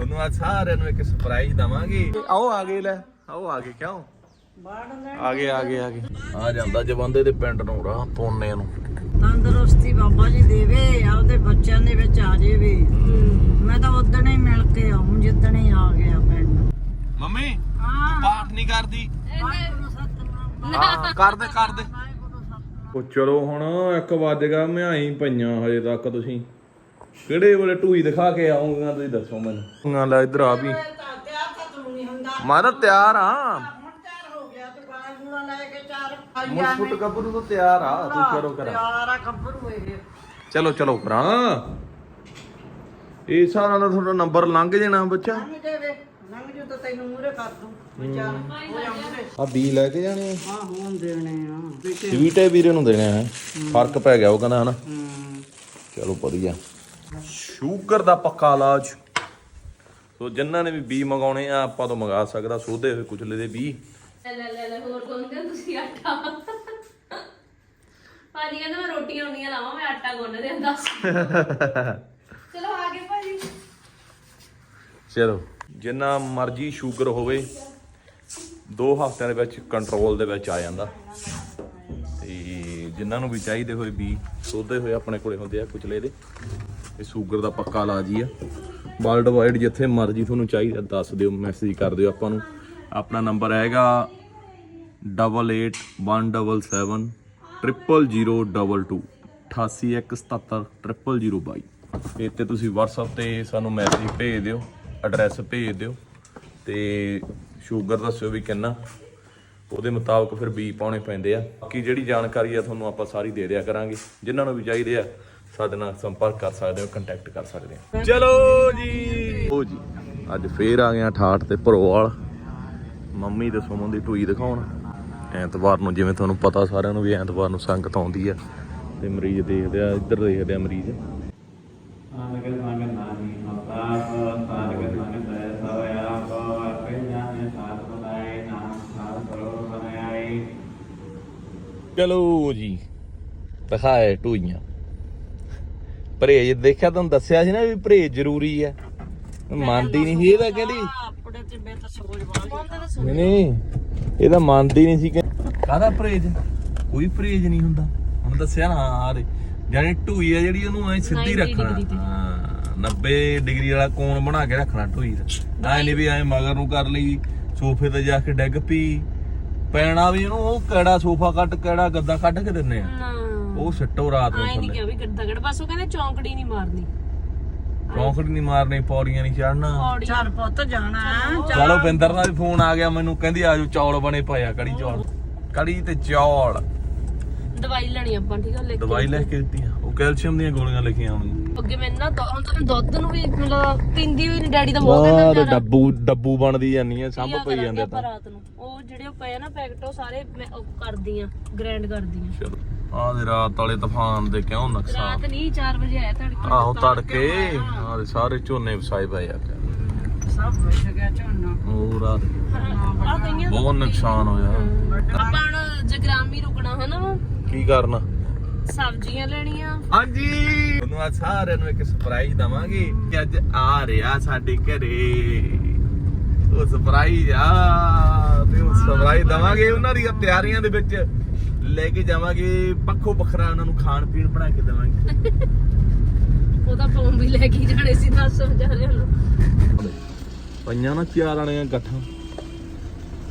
ਤੁਹਾਨੂੰ ਅੱਜ ਸਾਰਿਆਂ ਨੂੰ ਇੱਕ ਸਰਪ੍ਰਾਈਜ਼ ਦਵਾਂਗੇ। ਆਓ ਆ ਗਏ ਲੈ ਆਓ ਆ ਗਏ ਕਿਉਂ? ਆ ਗਏ ਆ ਗਏ ਆ ਗਏ ਆ ਜਾਂਦਾ ਜਵੰਦੇ ਦੇ ਪਿੰਡ ਨੂੰ ਰਾਹ ਪੋਨੇ ਨੂੰ। ਤੰਦਰੁਸਤੀ ਬਾਬਾ ਜੀ ਦੇਵੇ ਆਪਦੇ ਬੱਚਿਆਂ ਦੇ ਵਿੱਚ ਆ ਜਾਵੇ। ਮੈਂ ਤਾਂ ਉਦਣ ਹੀ ਮਿਲ ਕੇ ਆਉਂ ਜਿੱਦਣ ਹੀ ਆ ਗਿਆ ਪਿੰਡ। ਮੰਮੀ ਹਾਂ। ਪਾਠ ਨਹੀਂ ਕਰਦੀ? ਹਾਂ ਕਰਦੇ ਕਰਦੇ ਉਹ ਚਲੋ ਹੁਣ 1 ਵਜ ਗਿਆ ਮਿਆਈ ਪਈਆਂ ਹਜੇ ਤੱਕ ਤੁਸੀਂ। ਕਿਹੜੇ ਵੇਲੇ ਟੂਈ ਦਿਖਾ ਕੇ ਆਉਂਗਾ ਤੁਸੀਂ ਦੱਸੋ ਮੈਨੂੰ। ਨਾ ਲੈ ਇਧਰ ਆ ਵੀ। ਤਿਆਰ ਤਾਂ ਤੂੰ ਨਹੀਂ ਹੁੰਦਾ। ਮੈਂ ਤਾਂ ਤਿਆਰ ਆ। ਹੁਣ ਤਿਆਰ ਹੋ ਗਿਆ ਤੂੰ ਗਾਣਾ ਗੂਣਾ ਲੈ ਕੇ ਚਾਰ ਮੁੱਠ ਗੱਭਰੂ ਤਾਂ ਤਿਆਰ ਆ ਤੂੰ ਕਰੋ ਕਰਾ। ਤਿਆਰ ਆ ਗੱਭਰੂ ਇਹ। ਚਲੋ ਚਲੋ ਕਰਾਂ ਇਹ ਸਾਰਾ ਦਾ ਤੁਹਾਡਾ ਨੰਬਰ ਲੰਘ ਜਾਣਾ ਬੱਚਾ। ਲੰਘ ਜਾਵੇ ਲੰਘ ਜੂ ਤਾਂ ਤੈਨੂੰ ਮੂਰੇ ਕਰ ਦੂੰ ਵਿਚਾਰ। ਹੋ। ਜਾ ਮੂਰੇ ਆ ਬੀ ਲੈ ਕੇ ਜਾਣੇ ਹਾਂ ਹੋਣ ਦੇਣੇ ਆ। ਸਵੀਟੇ ਵੀਰੇ ਨੂੰ ਦੇਣੇ ਆ ਫ਼ਰਕ ਪੈ ਗਿਆ ਉਹ ਕਹਿੰਦਾ ਹਨਾ। ਚਲੋ ਵਧੀਆ। ਸ਼ੂਗਰ ਦਾ ਪੱਕਾ ਇਲਾਜ। ਸੋ ਜਿਨ੍ਹਾਂ ਨੇ ਵੀ ਬੀ ਮੰਗਾਉਣੇ ਆ ਆਪਾਂ ਤੋਂ ਮੰਗਾ ਸਕਦਾ ਸੋਧੇ ਹੋਏ ਕੁਚਲੇ ਦੇ ਬੀ। ਲੈ ਲੈ ਲੈ ਲੈ ਹੋਰ ਗੁੰਨਦੇ ਤੁਸੀਂ ਆਟਾ? ਭਾਜੀ ਕਹਿੰਦਾ ਮੈਂ ਰੋਟੀਆਂ ਹੁੰਦੀਆਂ ਲਾਵਾਂ ਮੈਂ ਆਟਾ ਗੁੰਨ ਦੇ ਦੱਸ। ਚਲੋ ਆ ਗਏ ਭਾਜੀ। ਚਲੋ ਜਿੰਨਾ ਮਰਜ਼ੀ ਸ਼ੂਗਰ ਹੋਵੇ 2 ਹਫ਼ਤਿਆਂ ਦੇ ਵਿੱਚ ਕੰਟਰੋਲ ਦੇ ਵਿੱਚ ਆ ਜਾਂਦਾ। ਤੇ ਜਿਨ੍ਹਾਂ ਨੂੰ ਵੀ ਚਾਹੀਦੇ ਹੋਏ ਵੀ ਸੋਧੇ ਹੋਏ ਆਪਣੇ ਕੋਲੇ ਹੁੰਦੇ ਆ ਕੁਚਲੇ ਦੇ। ਇਹ ਸ਼ੂਗਰ ਦਾ ਪੱਕਾ ਇਲਾਜ ਹੀ ਆ। ਵਰਲਡ ਵਾਈਡ ਜਿੱਥੇ ਮਰਜ਼ੀ ਤੁਹਾਨੂੰ ਚਾਹੀਦਾ, ਦੱਸ ਦਿਓ ਮੈਸੇਜ ਕਰ ਦਿਓ ਆਪਾਂ ਨੂੰ। ਆਪਣਾ ਨੰਬਰ ਹੈਗਾ 8817700022 8817700022 ਇਹ ਤੇ ਤੁਸੀਂ WhatsApp ਤੇ ਸਾਨੂੰ ਮੈਸੇਜ ਭੇਜ ਦਿਓ ਐਡਰੈਸ ਭੇਜ ਦਿਓ ਤੇ ਸ਼ੂਗਰ ਦੱਸਿਓ ਵੀ ਕਿੰਨਾ। ਉਹਦੇ ਮੁਤਾਬਕ ਫਿਰ ਬੀ ਪਾਉਣੇ ਪੈਂਦੇ ਆ। ਬਾਕੀ ਜਿਹੜੀ ਜਾਣਕਾਰੀ ਆ ਤੁਹਾਨੂੰ ਆਪਾਂ ਸਾਰੀ ਦੇ ਦਿਆ ਕਰਾਂਗੇ। ਜਿਨ੍ਹਾਂ ਨੂੰ ਵੀ ਚਾਹੀਦੇ ਆ ਸਾਡੇ ਨਾਲ ਸੰਪਰਕ ਕਰ ਸਕਦੇ ਹੋ ਕੰਟੈਕਟ ਕਰ ਸਕਦੇ ਆ ਚਲੋ ਜੀ। ਉਹ ਜੀ ਅੱਜ ਫੇਰ ਆ ਗਏ ਆ ਠਾਠ ਤੇ ਭਰੋਵਾਲ। ਮੰਮੀ ਤੇ ਸੁਮਨ ਦੀ ਟੂਈ ਦਿਖਾਉਣ। ਐਤਵਾਰ ਨੂੰ ਜਿਵੇਂ ਤੁਹਾਨੂੰ ਪਤਾ ਸਾਰਿਆਂ ਨੂੰ ਵੀ ਐਤਵਾਰ ਨੂੰ ਸੰਗਤ ਆਉਂਦੀ ਆ। ਤੇ ਮਰੀਜ਼ ਦੇਖਦੇ ਆ ਇੱਧਰ ਦੇਖਦੇ ਆ ਮਰੀਜ਼। ਨਾਨੀ ਸਵਇਆ ਸਾਥ ਬਨਾਏ ਨਾਮ ਸਾਥ ਕਰੋ ਬਨਾਏ ਚਲੋ ਜੀ ਦਿਖਾਏ ਟੂਈਆਂ। ਪਰਹੇਜ ਦੇਖਿਆ ਤੁਹਾਨੂੰ ਦੱਸਿਆ ਸੀ ਨਾ ਵੀ ਪਰਹੇਜ ਜ਼ਰੂਰੀ ਹੈ ਮੰਨਦੀ ਨਹੀਂ ਸੀ ਇਹ ਤਾਂ ਕਹਿੰਦੀ। ਆਪਣੇ ਤੇ ਮੈਂ ਤਾਂ ਸੋਚ ਵਾਲੀ ਨਹੀਂ ਨਹੀਂ ਇਹ ਤਾਂ ਮੰਨਦੀ ਨਹੀਂ ਸੀ ਕਾਹਦਾ ਪਰਹੇਜ? ਕੋਈ ਪਰਹੇਜ ਨਹੀਂ ਹੁੰਦਾ। ਹੁਣ ਦੱਸਿਆ ਨਾ ਆ ਦੇ ਜਾਨੀ ਢੂਈ ਆ ਜਿਹੜੀ ਉਹਨੂੰ ਐ ਸਿੱਧੀ 90 ਰੱਖਣਾ। ਹਾਂ 90 ਡਿਗਰੀ ਵਾਲਾ ਕੋਣ ਬਣਾ ਕੇ ਰੱਖਣਾ ਢੂਈ ਦਾ। ਐ ਨਹੀਂ ਵੀ ਐ ਮਗਰ ਨੂੰ ਕਰ ਲਈ ਸੋਫੇ ਤੇ ਜਾ ਕੇ ਡਿੱਗ ਪਈ। ਪੈਣਾ ਵੀ ਇਹਨੂੰ ਉਹ ਕਿਹੜਾ ਸੋਫਾ ਕੱਟ ਕਿਹੜਾ ਗੱਦਾ ਕੱਢ ਕੇ ਦਿੰਨੇ ਆ? ਨਾ। ਉਹ ਸਿੱਟੋ ਰਾਤ ਨੂੰ ਆਈ ਨਹੀਂ ਥੱਲੇ। ਕਿਹਾ ਵੀ ਗੱਦਾ ਗੜ ਬਸ ਉਹ ਕਹਿੰਦੇ ਚੌਂਕੜੀ ਨਹੀਂ ਮਾਰਨੀ। ਚੌਂਕੜ ਨਹੀਂ ਮਾਰਨੀ ਪੌੜੀਆਂ ਨਹੀਂ ਚੜਨਾ ਪੌੜੀ ਚਾਰ ਪੁੱਤ ਜਾਣਾ। ਚਲੋ ਬਿੰਦਰ ਦਾ ਵੀ ਫੋਨ ਆ ਗਿਆ ਮੈਨੂੰ ਕਹਿੰਦੀ ਆਜੋ ਚੌਲ ਬਣੇ ਪਏ ਆ ਕੜੀ ਚੌਲ। ਕੜੀ ਤੇ ਚੌਲ। ਦਵਾਈ ਲੈਣੀ ਆਪਾਂ ਠੀਕ ਆ ਲੈ ਕੇ ਦਵਾਈ ਲੈ ਕੇ ਦਿੱਤੀ ਆ ਉਹ ਕੈਲਸ਼ੀਅਮ ਦੀਆਂ ਗੋਲੀਆਂ ਲਿਖੀਆਂ ਹੋਣਗੀਆਂ। ਅੱਗੇ ਮੈਨੂੰ ਨਾ ਦੁ- ਹੁਣ ਤਾਂ ਦੁੱਧ ਨੂੰ ਵੀ ਮਤਲਬ ਪੀਂਦੀ ਵੀ ਨਹੀਂ ਡੈਡੀ ਦਾ ਬਹੁਤ ਕਹਿੰਦਾ ਬਾਹਰ ਜ਼ਿਆਦਾ। ਡੱਬੂ ਡੱਬੂ ਬਣਦੀ ਜਾਂਦੀ ਆ ਸੰਭ ਪੀਆ ਪਈ ਕਰਾਂਗੇ ਜਾਂਦੇ ਆਪਾਂ ਤਾਂ। ਰਾਤ ਨੂੰ। ਉਹ ਜਿਹੜੇ ਉਹ ਪਏ ਆ ਨਾ ਪੈਕਟ ਉਹ ਸਾਰੇ ਮੈਂ ਉਹ ਕਰਦੀ ਆ ਗ੍ਰੈਂਡ ਕਰਦੀ ਆ। ਚਲੋ। ਆਹ ਦੇ ਰਾਤ ਵਾਲੇ ਤੂਫਾਨ ਦੇ ਕਿਉਂ ਨੁਕਸਾਨ? ਰਾਤ ਨਹੀਂ 4 ਵਜੇ ਆਇਆ ਤੜਕੇ। ਆਹੋ ਤੜਕੇ ਆਹ ਦੇ ਸਾਰੇ ਝੋਨੇ ਵਸਾਏ ਪਏ ਆ। ਸਭ ਬੈਠ ਗਿਆ ਝੋਨਾ। ਉਹ ਰਾਤ ਆ ਕਈਆਂ ਬਹੁਤ ਨੁਕਸਾਨ ਹੋਇਆ। ਆਪਾਂ ਹੁਣ ਜਗਰਾਮੀ ਰੁਕਣਾ ਹਨਾ? ਵਾ ਕੀ ਕਰਨਾ ਸਬਜ਼ੀਆਂ ਲੈਣੀਆਂ। ਹਾਂਜੀ। ਤੁਹਾਨੂੰ ਅੱਜ ਸਾਰਿਆਂ ਨੂੰ ਇੱਕ ਸਰਪ੍ਰਾਈਜ਼ ਦਵਾਂਗੇ ਕਿ ਅੱਜ ਆ ਰਿਹਾ ਸਾਡੇ ਘਰੇ। ਉਹ ਸਰਪ੍ਰਾਈਜ਼ ਆ ਤੇ ਉਹ ਸਰਪ੍ਰਾਈਜ਼ ਦਵਾਂਗੇ ਉਹਨਾਂ ਦੀਆਂ ਤਿਆਰੀਆਂ ਦੇ ਵਿੱਚ। ਲੈ ਕੇ ਜਾਵਾਂਗੇ ਪੱਖੋ ਵੱਖਰਾ ਉਹਨਾਂ ਨੂੰ ਖਾਣ ਪੀਣ ਬਣਾ ਕੇ ਦੇਵਾਂਗੇ। ਉਹਦਾ ਫੋਨ ਵੀ ਲੈ ਕੇ ਜਾਣੇ ਸੀ ਦੱਸ ਸਮਝਾਰਿਆਂ ਨੂੰ। ਪਈਆਂ ਨਾ ਚਾਰ ਆਣੀਆਂ ਗੱਠਾਂ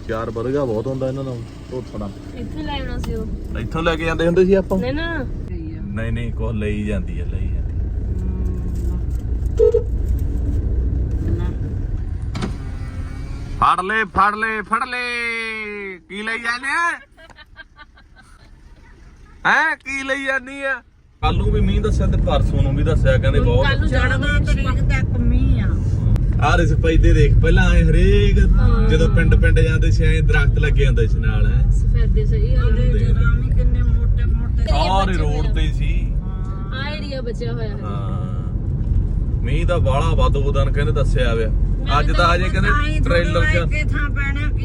ਚਾਰ ਬਰਗਾ ਬਹੁਤ ਹੁੰਦਾ ਇਹਨਾਂ ਦਾ ਥੋੜਾ ਇੱਥੇ ਲੈ ਆਉਣਾ ਸੀ ਉਹ। ਇੱਥੋਂ ਲੈ ਕੇ ਜਾਂਦੇ ਹੁੰਦੇ ਸੀ ਆਪਾਂ? ਨਹੀਂ ਨਾ। ਨਹੀਂ ਨਹੀਂ ਕੋਹ ਲਈ ਜਾਂਦੀ ਹੈ ਲਈ ਜਾਂਦੀ ਫੜ ਲੈ ਫੜ ਲੈ ਫੜ ਲੈ। ਕੀ ਲਈ ਜਾਂਦੇ ਆ? ਹੈ ਕੀ ਲਈ ਜਾਂਦੀ ਆ? ਕੱਲ ਨੂੰ ਵੀ ਮੀਂਹ ਦੱਸਿਆ ਤੇ ਪਰਸੋਂ ਨੂੰ ਵੀ ਦੱਸਿਆ ਕਹਿੰਦੇ ਕੱਲ ਬਹੁਤ ਨੂੰ ਜਾਣਾ ਤਰੀਕ ਤੱਕ ਮੀਂਹ ਆ। ਆਹ ਰਿਸ ਪੈਦੇ ਦੇਖ ਪਹਿਲਾਂ ਆਏ ਹਰੇਕ ਜਦੋਂ ਪਿੰਡ ਪਿੰਡ ਜਾਂਦੇ ਸੀ ਐਂ ਦਰਖਤ ਲੱਗੇ ਹੁੰਦੇ ਸੀ ਨਾਲ ਹੈ। ਸਫੈਦੇ ਸਹੀ ਆ। ਜਗਰਾਮੀ ਕਿੰਨੇ ਮੋਟੇ ਮੋਟੇ। ਸਾਰੇ ਰੋਡ ਤੇ ਸੀ। ਆ ਏਰੀਆ ਬਚਿਆ ਹੋਇਆ ਹੈ। ਮੀਂਹ ਦਾ ਬਾਲਾ ਵੱਧ ਉਹਦਾਂ ਕਹਿੰਦੇ ਦੱਸਿਆ ਵਿਆ ਅੱਜ ਤਾਂ ਅਜੇ ਕਹਿੰਦੇ ਟ੍ਰੇਲਰ ਚ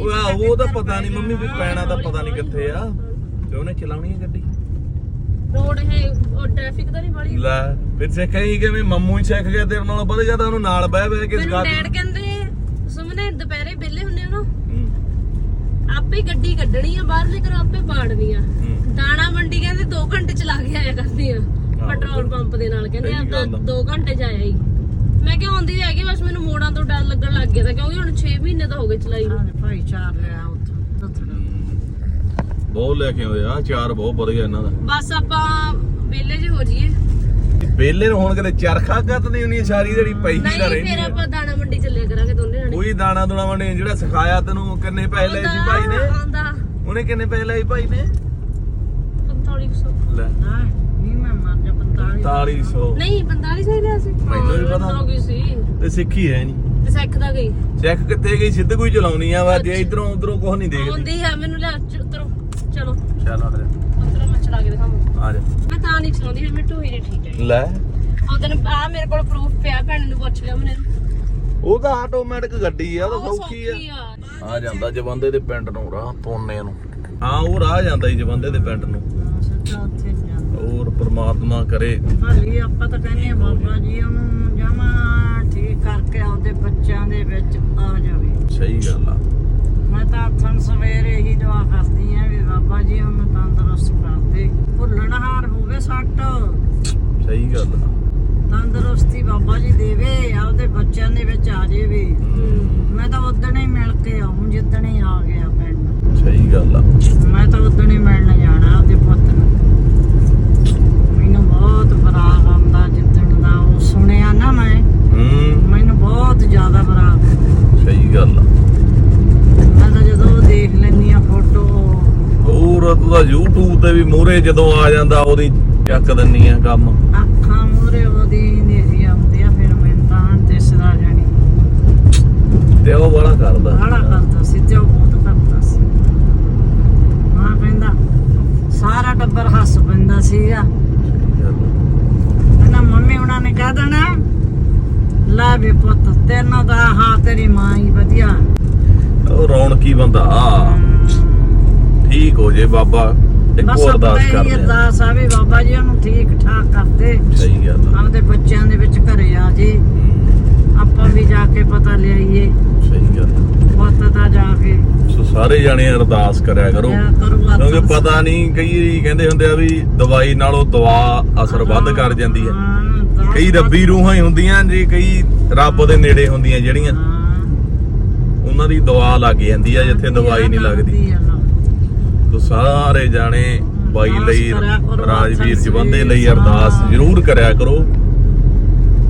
ਉਹ ਉਹ ਤਾਂ ਪਤਾ ਨਹੀਂ ਮੰਮੀ ਵੀ ਪੈਣਾ ਤਾਂ ਪਤਾ ਨਹੀਂ ਕਿੱਥੇ ਆ। ਤੇ ਉਹਨੇ ਚਲਾਉਣੀ ਹੈ ਗੱਡੀ? ਰੋਡ ਹੈ ਉਹ ਟ੍ਰੈਫਿਕ ਤਾਂ ਨਹੀਂ ਵਾਲੀ। ਲੈ ਫਿਰ ਸਿੱਖ ਹੀ ਕਿਵੇਂ ਮੰਮੂ ਹੀ ਸਿੱਖ ਗਿਆ ਤੇਰੇ ਨਾਲ ਵਧੀਆ ਤਾਂ ਉਹਨੂੰ ਨਾਲ ਬਹਿ ਬਹਿ ਕੇ ਮੈਨੂੰ ਸਿਖਾ ਡੈਡ ਕਹਿੰਦੇ ਸੁਮਨੇ ਦੁਪਹਿਰੇ ਵਿਹਲੇ ਹੁੰਨੇ ਹੋ ਨਾ। ਹੂੰ, ਆਪੇ ਗੱਡੀ ਕੱਢਣੀ ਆ ਬਾਹਰਲੇ ਘਰੋਂ ਆਪੇ ਬਾੜਨੀ ਆ। ਹੂੰ। ਦਾਣਾ ਮੰਡੀ ਕਹਿੰਦੇ 2 ਘੰਟੇ ਚਲਾ ਕੇ ਆਇਆ ਕਰਦੀ ਆ ਪੈਟਰੋਲ ਪੰਪ ਦੇ ਨਾਲ ਕਹਿੰਦੇ ਸਹੀ ਆਪਦਾ ਗੱਲ ਆ। 2 ਘੰਟੇ ਚ ਆਇਆ ਹੀ। ਮੈਂ ਕਿਹਾ ਆਉਂਦੀ ਹੈਗੀ ਬਸ ਮੈਨੂੰ ਮੋੜਾਂ ਤੋਂ ਡਰ ਲੱਗਣ ਲੱਗ ਗਿਆ ਤਾਂ ਕਿਉਂਕਿ ਹੁਣ 6 ਮਹੀਨੇ ਤਾਂ ਹੋ ਗਏ ਚਲਾਈ ਨੂੰ। ਭਾਈ ਚਾਰ ਲਿਆ ਬਹੁਤ ਲੈ ਕੇ ਆਉਂਦੇ ਆ। ਚਾਰ ਬਹੁਤ ਵਧੀਆ ਇਹਨਾਂ ਦਾ। ਬਸ ਆਪਾਂ ਵਿਹਲੇ ਜੇ ਹੋ ਜਾਈਏ। ਬੇਲੇ ਨੂੰ ਹੁਣ ਕਦੇ ਚਰਖਾ ਕੱਤਦੀ ਹੁੰਨੀ ਆ ਸਾਰੀ ਜਿਹੜੀ ਪਈ ਤਾਂ ਨਹੀਂ ਫਿਰ ਆ। ਆਪਾਂ ਦਾਣਾ ਮੰਡੀ ਚੱਲਿਆ ਕਰਾਂਗੇ ਦੋਨੇ ਜਣੇ। ਕੋਈ ਦਾਣਾ ਦੁਣਾ ਵੰਡੇ ਜਿਹੜਾ ਸਿਖਾਇਆ ਤੈਨੂੰ ਕਿੰਨੇ ਪੈਸੇ ਲਏ ਸੀ ਭਾਈ ਨੇ? ਆਂਦਾ ਉਹਨੇ ਕਿੰਨੇ ਪੈਸੇ ਲਏ ਸੀ ਭਾਈ ਨੇ? 4500 ਲੈ। ਹਾਂ ਨਹੀਂ ਮੈਂ ਮਰ ਜਾ 45 4500 ਨਹੀਂ 4500 ਹੀ ਲਿਆ ਸੀ। ਮੈਨੂੰ ਵੀ ਪਤਾ। ਹੋ ਗਈ ਸੀ। ਤੇ ਸਿੱਖੀ ਹੈ ਨਹੀਂ। ਤੇ ਸਿੱਖਦਾ ਗਈ। ਚੈੱਕ ਕਿੱਥੇ ਗਈ? ਸਿੱਧ ਕੋਈ ਚਲਾਉਣੀ ਆ ਵਾ ਜੇ ਇਧਰੋਂ ਉਧਰੋਂ ਕੁਝ ਨਹੀਂ ਦੇਖਦੀ। ਆਉਂਦੀ ਹੈ ਮੈਨੂੰ ਚ- ਉਤਰੋ ਚਲੋ। ਚੱਲ ਆ ਜਾ ਉਤਰੋ ਮੈਂ ਚਲਾ ਕੇ ਦਿਖਾਵਾਂ ਆ ਜਾ। ਮੈਂ ਤਾਂ ਨਹੀਂ ਚਲਾਉਂਦੀ ਫਿਰ ਮੈਂ ਢੋਈ ਨਹੀਂ ਠੀਕ ਹੈ ਲੈ। ਉਹਦਨ ਆ ਮੇਰੇ ਕੋਲ ਪ੍ਰੂਫ ਪਿਆ ਭੈਣ ਨੂੰ ਪੁੱਛ ਲਿਆ ਮੈਨੇ। ਉਹ ਤਾਂ ਆਟੋਮੈਟਿਕ ਗੱਡੀ ਆ ਉਹ ਤਾਂ ਸੌਖੀ ਆ। ਆ। ਜਾਂਦਾ ਜਵੰਦੇ ਦੇ ਪਿੰਡ ਨੂੰ ਰਾਹ ਪੋਨੇ ਨੂੰ। ਹਾਂ ਉਹ ਰਾਹ ਜਾਂਦਾ ਜੀ ਜਵੰਦੇ ਦੇ ਪਿੰਡ ਨੂੰ। ਹੋਰ ਪ੍ਰਮਾਤਮਾ ਕਰੇ। ਹਾਲੀ ਆਪਾਂ ਤਾਂ ਕਹਿੰਦੇ ਆ ਬਾਬਾ ਜੀ ਉਹਨੂੰ ਜਮਾ ਠੀਕ ਕਰਕੇ ਆਪਦੇ ਬੱਚਿਆਂ ਦੇ ਵਿੱਚ ਆ ਜਾਵੇ। ਸਹੀ ਗੱਲ ਆ। ਮੈਂ ਤਾਂ ਹੱਥਾਂ ਸਵੇਰੇ ਹੀ ਦੁਆ ਕਰਦੀ ਆ ਵੀ ਬਾਬਾ ਜੀ ਉਹਨੂੰ ਤੰਦਰੁਸਤ ਕਰ ਦੇ ਭੁੱਲਣਹਾਰ ਹੋਵੇ ਸੱਟ। ਸਹੀ ਗੱਲ ਆ। ਤੰਦਰੁਸਤੀ ਬਾਬਾ ਜੀ ਦੇਵੇ ਆਪਦੇ ਬੱਚਿਆਂ ਦੇ ਵਿੱਚ ਆ ਜਾਵੇ। ਮੈਂ ਤਾਂ ਉਦਣ ਹੀ ਮਿਲ ਕੇ ਆਉਂ ਜਿੱਦਣ ਹੀ ਆ ਗਿਆ ਪਿੰਡ। ਸਹੀ ਗੱਲ ਆ। ਮੈਂ ਤਾਂ ਉਦਣ ਹੀ ਮਿਲਣ ਜਾਣਾ ਆਪਦੇ ਪੁੱਤ ਨੂੰ। ਮੈਨੂੰ ਬਹੁਤ ਬਰਾਗ ਆਉਂਦਾ ਜਿੱਦਣ ਦਾ ਉਹ ਸੁਣਿਆ ਨਾ ਮੈਂ। ਮੈਨੂੰ ਬਹੁਤ ਜ਼ਿਆਦਾ ਆਉਂਦਾ। ਸਹੀ ਗੱਲ ਆ। ਮੈਂ ਉਹ ਦੇਖ ਲੈਂਦੀ ਆ ਫੋਟੋ। ਹੋਰ ਤੂੰ ਤਾਂ YouTube ਤੇ ਵੀ ਮੂਹਰੇ ਜਦੋਂ ਆ ਜਾਂਦਾ ਉਹਦੀ ਚੱਕ ਦਿੰਨੀ ਆ ਕੰਮ। ਅੱਖਾਂ ਮੂਰੇ ਉਹਦੀ ਨੇਰੀ ਆਉਂਦੀ ਆ ਫਿਰ ਮੈਨੂੰ ਤਾਂ ਦਿਸਦਾ ਜਾਣੀ ਤੇ ਉਹ ਬੜਾ ਕਰਦਾ। ਬੜਾ ਕਰਦਾ ਸੀ ਤੇ ਉਹ ਬਹੁਤ ਕਰਦਾ ਸੀ। ਮਾਂ ਕਹਿੰਦਾ ਸਾਰਾ ਟੱਬਰ ਹੱਸ ਪੈਂਦਾ ਸੀਗਾ। ਕਹਿੰਦਾ ਮੰਮੀ ਉਹਨਾਂ ਨੇ ਕਹਿ ਦੇਣਾ ਲੈ ਵੀ ਪੁੱਤ ਤੈਨੂੰ ਤਾਂ ਹਾਂ ਤੇਰੀ ਮਾਂ ਹੀ ਵਧੀਆ। ਉਹ ਰੌਣਕੀ ਬੰਦਾ ਆ ਠੀਕ ਹੋ ਜੇ ਬਾਬਾ ਇੱਕ ਬਸ ਹੋਰ ਅਰਦਾਸ ਕਰਦੇ ਆ। ਅਰਦਾਸ ਆ ਵੀ ਬਾਬਾ ਜੀ ਉਹਨੂੰ ਠੀਕ ਠਾਕ ਕਰਦੇ। ਸਹੀ ਗੱਲ ਆ। ਆਪਦੇ ਬੱਚਿਆਂ ਦੇ ਵਿੱਚ ਘਰੇ ਆ ਜੀ। ਆਪਾਂ ਵੀ ਜਾ ਕੇ ਪਤਾ ਲਿਆਈਏ। ਸਹੀ ਗੱਲ ਆ। ਪੁੱਤ ਦਾ ਜਾ ਕੇ। ਸੋ ਸਾਰੇ ਜਾਣੇ ਅਰਦਾਸ ਕਰਿਆ ਕਰੋ। ਕਰੂ ਕਿਉਂਕਿ। ਪਤਾ ਨਹੀਂ ਕਈ ਕਹਿੰਦੇ ਹੁੰਦੇ ਆ ਵੀ ਦਵਾਈ ਨਾਲੋਂ ਦਵਾ ਅਸਰ ਵੱਧ ਕਰ ਜਾਂਦੀ ਹੈ। ਕਈ ਰੱਬੀ ਰੂਹਾਂ ਹੀ ਹੁੰਦੀਆਂ ਜੀ ਕਈ ਰੱਬ ਦੇ ਨੇੜੇ ਹੁੰਦੀਆਂ ਜਿਹੜੀਆਂ। ਉਹਨਾਂ ਦੀ ਦਵਾ ਲੱਗ ਜਾਂਦੀ ਆ ਜਿੱਥੇ ਦਵਾਈ ਨਹੀਂ ਲੱਗਦੀ। ਤੋ ਸਾਰੇ ਜਾਣੇ ਬਾਈ ਲਈ ਰਾਜਵੀਰ ਜਵੰਦੇ ਲਈ ਅਰਦਾਸ। ਜ਼ਰੂਰ ਕਰਿਆ ਕਰੋ।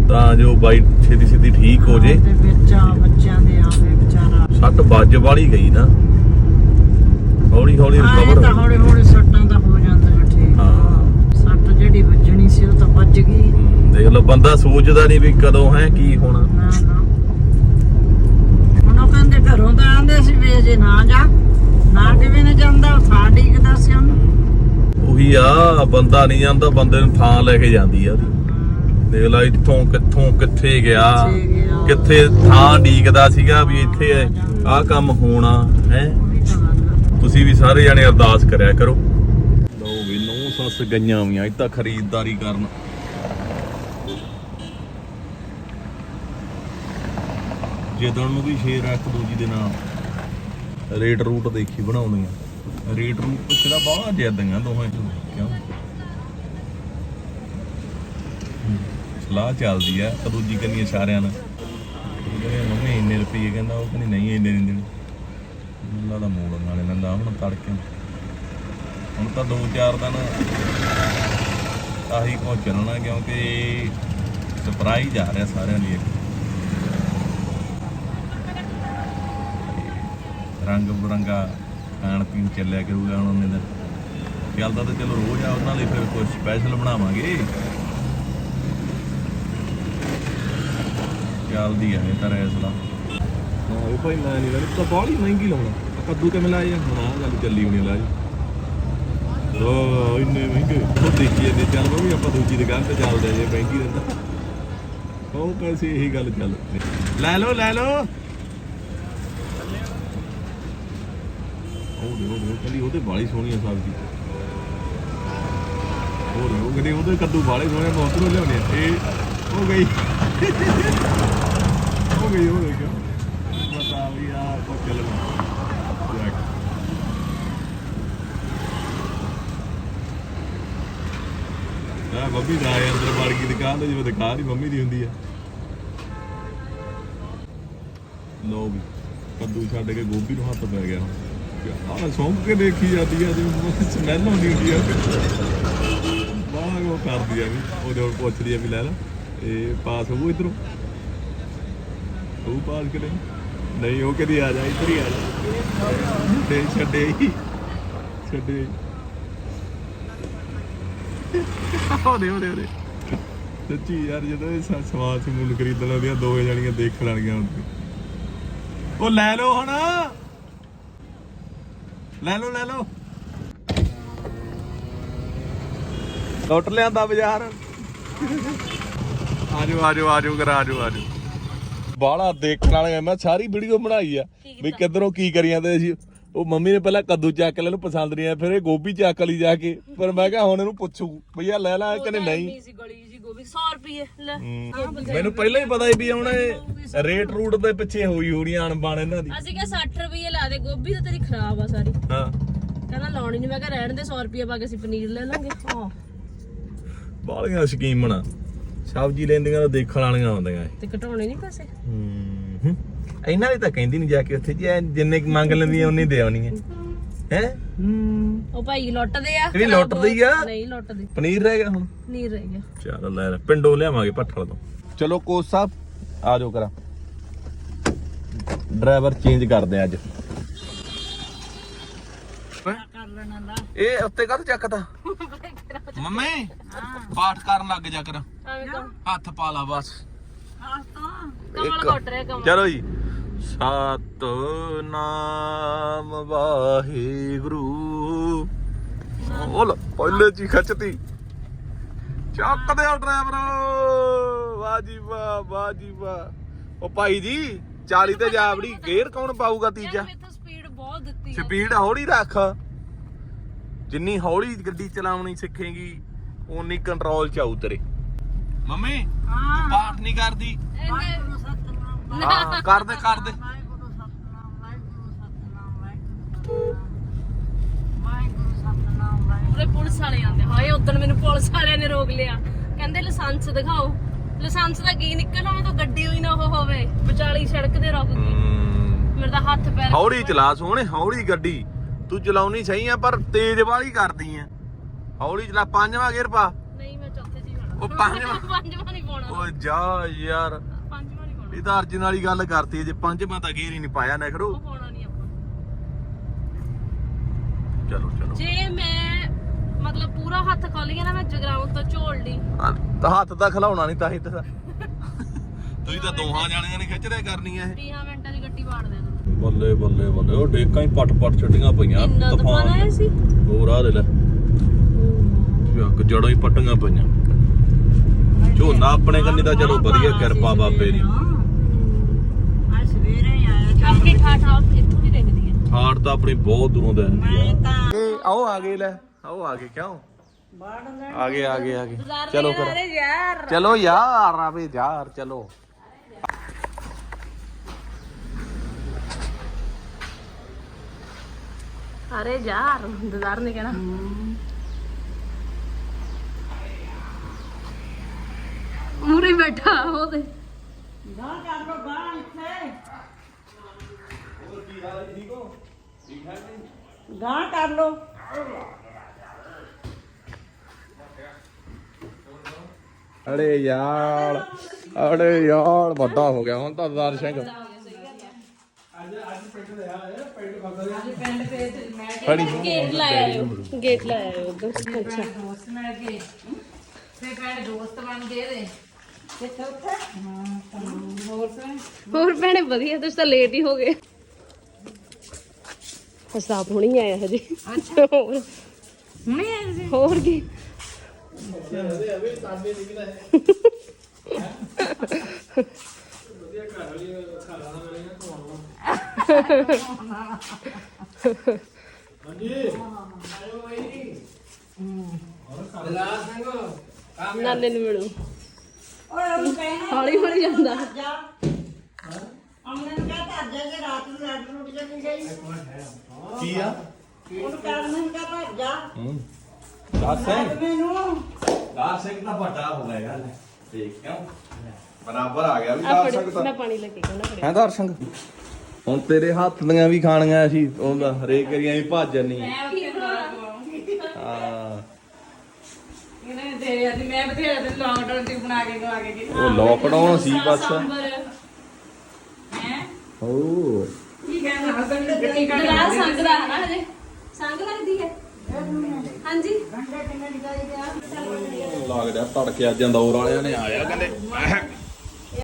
ਤਾਂ ਜੋ ਬਾਈ ਛੇਤੀ ਛੇਤੀ ਠੀਕ ਹੋ ਜੇ। ਆਪਦੇ ਵਿੱਚ ਆ ਬੱਚਿਆਂ ਦੇ ਆਵੇ ਵਿਚਾਰਾ। ਸੱਟ ਵੱਜ ਵਾਲੀ ਗਈ ਨਾ। ਹੌਲੀ ਹੌਲੀ ਰਿਕਵਰ ਤਾਂ ਹੌਲੀ ਹੌਲੀ ਸੱਟਾਂ ਤਾਂ ਹੋ ਜਾਂਦੀਆਂ ਠੀਕ ਹਾਂ। ਸੱਟ ਜਿਹੜੀ ਵੱਜਣੀ ਸੀ ਉਹ ਤਾਂ ਵੱਜ ਗਈ। ਦੇਖ ਲਓ ਬੰਦਾ ਸੋਚਦਾ ਨਹੀਂ ਵੀ ਕਦੋਂ ਹੈ ਕੀ ਹੋਣਾ। ਨਾ ਨਾ ਹੁਣ ਉਹ ਕਹਿੰਦੇ ਘਰੋਂ ਤਾਂ ਆਂਦੇ ਸੀ ਵੀ ਅਜੇ ਨਾ ਜਾ ਨਾ ਕਿਵੇਂ ਨੇ ਜਾਂਦਾ ਥਾਂ ਡੀਕਦਾ ਸੀ ਉਹਨੂੰ ਉਹੀ ਆ ਬੰਦਾ ਨਹੀਂ ਜਾਂਦਾ ਬੰਦੇ ਨੂੰ ਥਾਂ ਲੈ ਕੇ ਜਾਂਦੀ ਆ ਉਹਦੀ। ਦੇਖ ਲੈ ਇੱਥੋਂ ਕਿੱਥੋਂ ਕਿੱਥੇ ਗਿਆ ਕਿੱਥੇ ਥਾਂ ਡੀਕਦਾ ਸੀਗਾ ਵੀ ਇੱਥੇ ਆਹ ਕੰਮ ਹੋਣਾ ਹੈ? ਆ। ਤੁਸੀਂ ਵੀ ਸਾਰੇ ਜਾਣੇ ਅਰਦਾਸ ਕਰਿਆ ਕਰੋ। ਲੋ ਵੀ ਨੌ ਸੱਸ ਗਈਆਂ ਹੋਈਆਂ ਇੱਥੇ ਖਰੀਦਦਾਰੀ ਕਰਨ। ਜਦੋਂ ਨੂੰ ਵੀ ਸ਼ੇਰ ਰੱਖ ਦੋ ਜੀ ਦੇ ਨਾਲ ਰੇਟ ਰੂਟ ਦੇਖੀ ਬਣਾਉਂਦੀਆਂ ਰੇਟ ਰੂਟ ਪੁੱਛਦਾ ਬਹੁਤ ਜਿਆਦੀਆਂ ਦੋਹਾਂ ਚ, ਕਿਉਂ? ਸਲਾਹ ਚੱਲਦੀ ਆ, ਇੱਕ ਦੂਜੀ ਕੰਨੀ ਇਸ਼ਾਰਿਆਂ ਨਾਲ। ਕਹਿੰਦੇ ਮੰਮੀ, ਇੰਨੇ ਰੁਪਏ ਕਹਿੰਦਾ, ਉਹ ਕਹਿੰਦੀ, ਨਹੀਂ, ਇੰਨੇ ਨਹੀਂ ਦੇਣੇ। ਮੈਨੂੰ ਦਾ ਮੋੜ ਨਾਲੇ ਨੰਦਾ ਹੁਣ ਤੜਕੇ ਹੁਣ ਤਾਂ ਦੋ ਚਾਰ ਦਿਨ ਆਹੀ ਕੋ ਚੱਲਣਾ, ਕਿਉਂਕਿ ਸਰਪ੍ਰਾਈਜ਼ ਆ ਰਿਹਾ ਸਾਰਿਆਂ ਲਈ ਰੰਗ ਬਰੰਗਾ ਖਾਣ ਪੀਣ ਚੱਲਿਆ ਕਰੂਗਾ ਹੁਣ ਉਹਨੇ ਦਾ ਚੱਲਦਾ ਤਾਂ ਚਲੋ ਰੋਜ਼ ਆ, ਉਹਨਾਂ ਲਈ ਫਿਰ ਕੁਝ ਸਪੈਸ਼ਲ ਬਣਾਵਾਂਗੇ। ਚੱਲਦੀ ਆ ਇਹ ਤਾਂ ਰੈਸਲਾ। ਹਾਂ, ਇਹ ਭਾਈ ਮੈਂ ਨਹੀਂ ਲੈਣੀ ਤਾਂ ਬਾਹਲੀ ਮਹਿੰਗੀ ਲਾਉਣਾ। ਕੱਦੂ ਕਿਵੇਂ ਲਾਇਆ ਹੁਣ ਗੱਲ ਚੱਲੀ ਹੋਣੀ ਲਾ ਜੀ। ਇੰਨੇ ਮਹਿੰਗੇ। ਉਹ ਦੇਖੀ ਜਾਂਦੇ ਚੱਲ ਮੈਂ ਵੀ ਆਪਾਂ ਦੂਜੀ ਦੁਕਾਨ ਤੇ ਚੱਲਦੇ ਜੇ ਮਹਿੰਗੀ ਦਿੰਦਾ ਉਹ ਪੈਸੇ ਇਹੀ ਗੱਲ ਚੱਲ। ਲੈ ਲਓ ਲੈ ਲਓ। ਉਹ ਦੇ ਉਹ ਦੇ ਕਹਿੰਦੀ ਉਹਦੇ ਬਾਲੀ ਸੋਹਣੀ ਆ ਸਬਜ਼ੀ ਹੋਰ, ਉਹ ਕਹਿੰਦੇ ਉਹਦੇ ਕੱਦੂ ਵਾਲੇ ਸੋਹਣੇ ਮੈਂ ਉਧਰੋਂ ਲਿਆਉਣੇ ਆ। ਹੋ ਗਈ। ਹੋ ਗਈ ਹੋ ਗਈ ਬਤਾ ਵੀ ਆ ਕੋ ਚੱਲਣਾ ਆ, ਮੰਮੀ ਦਾ ਆਇਆ ਅੰਦਰ ਵੜ ਗਈ ਦੁਕਾਨ ਤੇ, ਜਿਵੇਂ ਦੁਕਾਨ ਹੀ ਮੰਮੀ ਦੀ ਹੁੰਦੀ ਆ। ਲੋ ਵੀ, ਕੱਦੂ ਛੱਡ ਕੇ ਗੋਭੀ ਨੂੰ ਹੱਥ ਪੈ ਗਿਆ ਆਹ ਸੌਂਕ ਕੇ ਦੇਖੀ ਜਾਂਦੀ ਆ, ਜਿਵੇਂ ਸਮੈਲ ਆਉਂਦੀ ਹੁੰਦੀ ਆ। ਬਾਹਰ ਉਹ ਕਰਦੀ ਆ ਵੀ, ਉਹਦੇ ਹੁਣ ਪੁੱਛਦੀ ਆ ਵੀ ਲੈ ਲੈ ਇਹ ਪਾਸ ਹੋਊ ਇਧਰੋਂ? ਉਹ ਪਾਸ ਕਰੇ ਨਹੀਂ? ਉਹ ਕਦੀ ਆ ਜਾ, ਇੱਧਰ ਹੀ ਆ ਜਾ। ਤੇ ਛੱਡੇ ਹੀ, ਛੱਡੇ ਉਹਦੇ ਉਹਦੇ ਉਹਦੇ। ਸੱਚੀ ਯਾਰ, ਜਦੋਂ ਇਹ ਸ- ਸਮਾਨ ਸਮੂਨ ਖਰੀਦਣ ਆਉਂਦੀਆਂ ਦੋ ਜਣੀਆਂ ਦੇਖਣ ਵਾਲੀਆਂ ਹੁੰਦੀਆਂ। ਉਹ ਲੈ ਲਓ ਹੁਣ। ਲੈ ਲਓ ਲੈ ਲਓ। ਡਾਕਟਰ ਲਿਆਂਦਾ ਬਾਜ਼ਾਰ। ਆਜੋ ਆਜੋ ਆਜੋ ਕਰ ਆਜੋ ਆਜੋ। ਬਾਲਾ ਦੇਖਣ ਵਾਲੇ ਮੈਂ ਸਾਰੀ ਵੀਡੀਓ ਬਣਾਈ ਆ। ਵੀ ਕਿੱਧਰੋਂ ਕੀ ਕਰੀ ਜਾਂਦੇ ਸੀ ਉਹ ਮੰਮੀ ਨੇ ਪਹਿਲਾਂ ਕੱਦੂ ਚੱਕ ਲੈ ਨੂੰ ਪਸੰਦ ਨਹੀਂ ਆ ਫਿਰ ਇਹ ਗੋਭੀ ਚੱਕ ਲਈ ਜਾ ਕੇ। ਪਰ ਮੈਂ ਕਿਹਾ ਹੁਣ ਇਹਨੂੰ ਪੁੱਛੂ। ਭਈਆ ਲੈ ਲੈ ਕਹਿੰਦੇ ਨਹੀਂ। ਸੀ ਗਲੀ ਜੀ ਗੋਭੀ 100 ਰੁਪਏ ਲੈ। ਹੂੰ। ਮੈਨੂੰ ਪਹਿਲਾਂ ਹੀ ਪਤਾ ਸੀ ਵੀ ਹੁਣ ਇਹ ਰੇਟ ਰੂਟ ਦੇ ਪਿੱਛੇ ਹੋਈ ਹੋਣੀ ਅਣਬਣ ਇਹਨਾਂ ਦੀ। ਅਸੀਂ ਕਿਹਾ 60 ਰੁਪਏ ਲਾ ਦੇ ਗੋਭੀ ਤਾਂ ਤੇਰੀ ਖਰਾਬ ਆ ਸਾਰੀ। ਹਾਂ। ਕਹਿੰਦਾ ਲਾਉਣੀ ਨਹੀਂ ਮੈਂ ਕਿਹਾ ਰਹਿਣ ਦੇ 100 ਰੁਪਏ ਪਾ ਕੇ ਅਸੀਂ ਪਨੀਰ ਲੈ ਲਾਂਗੇ। ਹਾਂ। ਬਾਲੀਆਂ ਸਕੀਮਣਾ ਸਬਜ਼ੀ ਲੈਂਦੀਆਂ ਤਾਂ ਦੇਖਣ ਵਾਲੀਆਂ ਹੁੰਦੀਆਂ। ਤੇ ਘਟਾਉਣੇ ਨਹੀਂ ਪੈਸੇ। ਹੂੰ। ਇਹਨਾਂ ਦੀ ਤਾਂ ਕਹਿੰਦੀ ਨਹੀਂ ਜਾ ਕੇ ਉੱਥੇ ਜੀ ਜਿੰਨੇ ਕੁ ਮੰਗ ਲੈਂਦੀ ਆ ਉਨੀ ਦੇ ਆਉਣੀ ਹੈ? ਹੈ। ਉਹ ਭਾਈ ਲੁੱਟਦੇ ਆ। ਇਹ ਵੀ ਲੁੱਟਦੇ ਹੀ ਆ। ਨਹੀਂ ਲੁੱਟਦੇ। ਪਨੀਰ ਰਹਿ ਗਿਆ ਹੁਣ। ਨਹੀਂ ਰਹਿ ਗਿਆ। ਚਲ ਲੈ ਲੈ ਪਿੰਡੋਂ ਲਿਆਵਾਂਗੇ ਪੱਠਲ ਤੋਂ। ਚਲੋ ਕੋਚ ਸਾਹਿਬ ਆ ਜਾਓ ਕਰਾ। ਡਰਾਈਵਰ ਚੇਂਜ ਕਰਦੇ ਆ ਅੱਜ। ਇਹ ਉੱਤੇ ਕਾਹਤੋਂ ਚੱਕਦਾ ਮੰਮੀ ਪਾਠ ਕਰਨ ਲੱਗ ਜਾ ਕਰ। ਐਵੇਂ ਹੱਥ ਪਾ ਲਾ ਬਸ। ਆਸ ਤਾਂ ਕਮਲ ਘੁੱਟ ਰਿਹਾ ਕਮਲ। ਚਲੋ ਜੀ। ਸਤਨਾਮ ਵਾਹਿਗੁਰੂ। ਉਹ ਪਹਿਲੇ ਜੀ ਖੱਚਤੀ। ਚੱਕ ਦੇ ਡਰਾਈਵਰ ਵਾਹ ਜੀ ਵਾਹ ਵਾਹ ਜੀ ਵਾਹ। ਉਹ ਭਾਈ ਜੀ 40 ਤੇ ਜਾਵੜੀ ਗੇਅਰ ਕੌਣ ਪਾਊਗਾ ਤੀਜਾ? ਸਪੀਡ ਬਹੁਤ ਦਿੱਤੀ ਆ। ਸਪੀਡ ਹੌਲੀ ਰੱਖ। ਜਿੰਨੀ ਹੌਲੀ ਗੱਡੀ ਚਲਾਉਣੀ ਸਿੱਖੇਗੀ ਓਨੀ ਕੰਟਰੋਲ ਚ ਆਊ ਤੇਰੇ। ਮੰਮੀ ਪਾਠ ਨਹੀਂ ਕਰਦੀ। ਇਹਨੇ ਵਾਹਿਗੁਰੂ ਸਤਨਾਮ ਹਾਂ ਕਰਦੇ ਕਰਦੇ। ਵਾਹਿਗੁਰੂ ਸਤਨਾਮ ਵਾਹਿਗੁਰੂ ਸਤਨਾਮ ਵਾਹਿਗੁਰੂ ਸਤਨਾਮ ਵਾਹਿਗੁਰੂ ਸਤਨਾਮ ਵਾਹਿਗੁਰੂ ਪੂਰੇ ਪੁਲਿਸ ਵਾਲੇ ਆਂਦੇ ਹਾਏ ਉਦੋਂ ਮੈਨੂੰ ਪੁਲਿਸ ਵਾਲਿਆਂ ਨੇ ਰੋਕ ਲਿਆ। ਕਹਿੰਦੇ ਲਾਇਸੈਂਸ ਦਿਖਾਓ। ਲਾਇਸੈਂਸ ਦਾ ਕੀ ਨਿਕਲਣਾ ਮੈਂ ਤਾਂ ਗੱਡੀ ਹੋਈ ਨਾ ਉਹ ਹੋਵੇ। ਵਿਚਾਲੀ ਸੜਕ ਤੇ ਰੁਕ ਗਈ ਹਮ, ਮੇਰਾ ਤਾਂ ਹੱਥ ਪੈਰ ਹੌਲੀ ਚਲਾ ਸੋਹਣੇ ਹੌਲੀ ਗੱਡੀ। ਤੂੰ ਚਲਾਉਣੀ ਸਹੀ ਆ ਪਰ ਤੇਜ਼ ਵਾਲੀ ਕਰਦੀ ਆ। ਹੌਲੀ ਚਲਾ ਪੰਜਵਾਂ ਗੇਅਰ ਪਾ। ਨਹੀਂ ਮੈਂ ਚੌਥੇ ਜੀ ਜਾਣਾ। ਉਹ ਪੰਜਵਾਂ। ਪੰਜਵਾਂ ਨਹੀਂ ਪਾਉਣਾ। ਓ ਜਾ ਯਾਰ। ਇਹ ਤਾਂ ਅਰਜਨ ਵਾਲੀ ਗੱਲ ਕਰਤੀ ਜੇ ਪੰਜਵਾਂ ਤਾਂ ਗੇਅਰ ਹੀ ਨਹੀਂ ਪਾਇਆ ਨਖਰੋ। ਉਹ ਪਾਉਣਾ ਨਹੀਂ ਆਪਾਂ। ਚਲੋ ਚਲੋ। ਜੇ ਮੈਂ ਮਤਲਬ ਪੂਰਾ ਹੱਥ ਖੋਲ ਗਿਆ ਨਾ ਮੈਂ ਜਗਰਾਉਂ ਤੋਂ ਝੋਲ ਲਈ। ਹਾਂ, ਤਾਂ ਹੱਥ ਤਾਂ ਖਲਾਉਣਾ ਨਹੀਂ ਤਾਂ ਹੀ ਤਾਂ। ਤੁਸੀਂ ਤਾਂ ਦੋਹਾਂ ਜਾਣਿਆਂ ਨੇ ਖਿੱਚਦੇ ਕਰਨੀ ਆ 20 ਮਿੰਟਾਂ ਦੀ ਗੱਡੀ ਵਾੜ ਦੇ ਬੱਲੇ ਬੱਲੇ ਬੱਲੇ। ਉਹ ਡੇਕਾਂ ਹੀ ਪਟ ਪਟ ਛੱਡੀਆਂ ਪਈਆਂ। ਇੰਨਾ ਤੂਫਾਨ ਆਇਆ ਸੀ। ਹੋਰ ਆ ਦੇ ਲੈ। ਯਾਕ ਜੜੋਂ ਹੀ ਪਟੀਆਂ ਪਈਆਂ। ਝੋਨਾ ਆਪਣੇ ਕੰਨੀ ਤਾਂ ਚਲੋ ਵਧੀਆ ਕਿਰਪਾ ਬਾਬੇ ਦੀ ਅੱਜ ਸਵੇਰੇ ਹੀ ਆਇਆ ਆਪਣੀ ਠਾਠ ਆਪ ਇੱਥੋਂ ਵੀ ਦੇਖਦੀ ਹੈ। ਹਾੜ ਤਾਂ ਆਪਣੀ ਬਹੁਤ ਦੂਰੋਂ ਦਾ ਮੈਂ ਤਾਂ ਆਓ ਆ ਗਏ ਲੈ। ਆਓ ਆ ਗਏ ਕਿਉਂ? ਬਾੜ ਲੈ ਆ ਗਏ ਆ ਗਏ ਆ ਗਏ। ਚਲੋ ਯਾਰ। ਚਲੋ ਯਾਰ ਆਵੇ ਯਾਰ ਚਲੋ। ਅਰੇ ਯਾਰ ਇੰਤਜ਼ਾਰ ਨਹੀਂ ਕਹਿਣਾ। ਮੂਰੇ ਬੈਠਾ ਉਹਦੇ। ਗਾਂ ਕਰ ਲੋ ਇੱਥੇ ਗਾਂ ਕਰ ਲੋ ਅੜੇ ਯਾਰ ਅੜੇ ਯਾਰ ਵੱਡਾ ਹੋ ਗਿਆ ਹੁਣ ਤਾਂ ਦਰ ਸਿੰਘ। ਫੜੀ ਗੇਟ ਲਾਇਆ ਗੇਟ ਲਾਇਆ ਉਧਰ ਅੱਛਾ ਦੋਸਤ ਮਿਲ ਗਏ ਫੇ ਭੈਣ ਦੋਸਤ ਬਣ ਗਏ ਦੇ ਕਿੱਥੇ ਉੱਥੇ? ਹਾਂ ਹੋਰ ਸੇ ਹੋਰ ਭੈਣੇ ਵਧੀਆ ਤੁਸੀਂ ਤਾਂ ਲੇਟ ਹੀ ਹੋ ਗਏ। ਹਸਾਬ ਹੁਣੀ ਆਇਆ ਹਜੇ। ਅੱਛਾ। ਹੋਰ। ਹੁਣੇ ਆਏ ਸੀ ਹੋਰ ਕੀ? ਨਾਨੇ ਨੂੰ ਮਿਲੂ। ਹੌਲੀ ਹੌਲੀ ਜਾਂਦਾ। ਜਾ। ਅਮਨੇ ਨੂੰ ਕਹਤਾ ਅੱਜ ਜੇ ਰਾਤ ਨੂੰ ਲੱਡ ਰੁੱਟ ਜਾਂਦੀ ਗਈ ਕੀ ਆ? ਉਹਨੂੰ ਕਰਨ ਨੂੰ ਕਹਤਾ ਜਾ। ਹੂੰ। ਦੱਸ। ਹੈ ਮੈਨੂੰ। ਦਾਰ ਸਿੰਘ ਦਾ ਵੱਡਾ ਹੋ ਗਿਆ ਯਾਰ। ਦੇਖ ਕਿਉਂ? ਬਰਾਬਰ ਆ ਗਿਆ ਵੀ ਆ ਦਾਰ ਫੜੀ ਸਿੰਘ ਤਾਂ। ਮੈਂ ਪਾਣੀ ਲੈ ਕੇ ਕਹਿੰਦਾ ਫੜੀ? ਹੈ ਦਾਰ ਸਿੰਘ? ਹੁਣ ਤੇਰੇ ਹੱਥ ਦੀਆਂ ਵੀ ਖਾਣੀਆਂ ਅਸੀਂ ਉਹਦਾ ਹਰੇਕ ਕਰੀਆਂ ਵੀ ਭੱਜ ਨਹੀਂ ਹਾਂ। ਇਹਨੇ ਦੇ ਅੱਜ ਮੈਂ ਬਥੇਰੇ ਦਿਨ ਲਾਕਡਾਊਨ ਦੀ ਬਣਾ ਕੇ ਖਵਾ ਕੇ ਗਈ ਉਹ ਲੋਕਡਾਊਨ ਸੀ ਬਸ। ਸਾਂਬਰ। ਓ ਕੀ ਕਹਿੰਦਾ ਹਸਨ ਗੱਟੀ ਕੱਢ ਦਲਾ ਸੰਗਦਾ ਹੈ ਨਾ ਹਜੇ? ਸੰਗ ਲੱਗਦੀ ਹੈ। ਹਾਂਜੀ। ਤੜਕੇ ਅੱਜ ਅੰਦੌਰ ਵਾਲਿਆਂ ਨੇ ਆਇਆ ਕਹਿੰਦੇ